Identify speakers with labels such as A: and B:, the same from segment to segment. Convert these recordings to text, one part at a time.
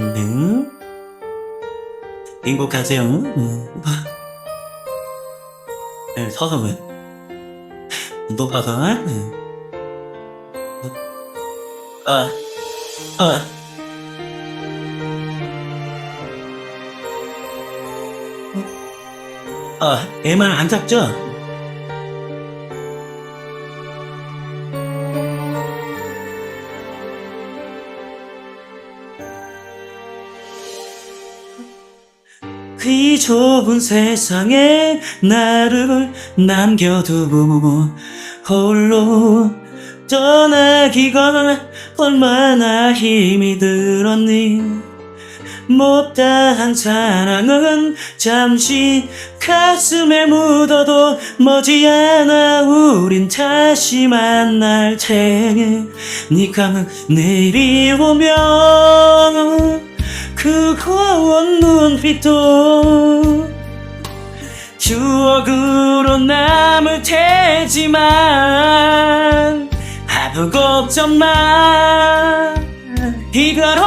A: 음. 행복하세요. 음. 네, 서서 왜? 높아서. 음. 아, 아. 아, 애만 안 잡죠? 그 좁은 세상에 나를 남겨두고 홀로 떠나기가 얼마나 힘이 들었니? 못다한 사랑은 잠시 가슴에 묻어도 머지않아 우린 다시 만날 테니. 네가 내일이 오면 그 고운 눈빛도 추억으로 남을 테지만 아무 걱정 마. 이별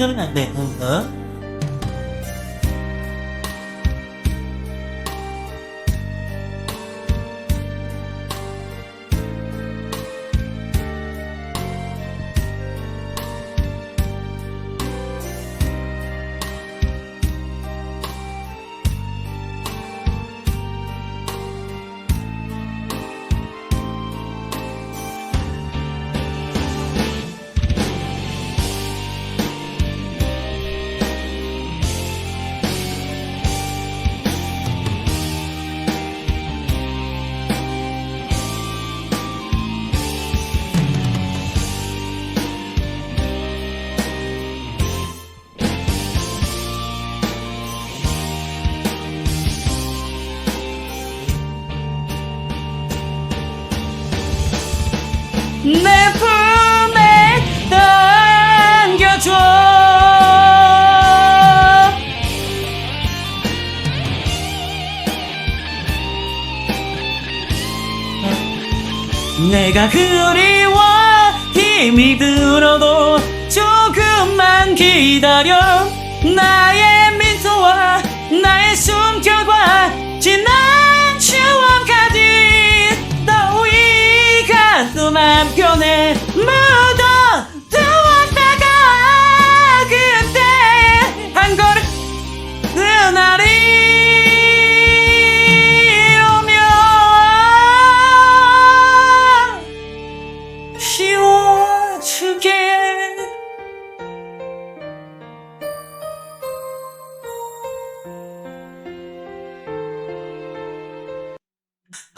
A: 이러면 안 돼, 어? 내가 그리워. 힘이 들어도 조금만 기다려. 나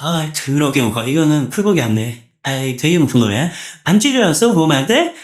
A: 아, 더러게 뭐가 이거는 풀곡이 안 돼. 아이, 되게 무슨 노래야? 안 찢어졌어, 보면 안 돼?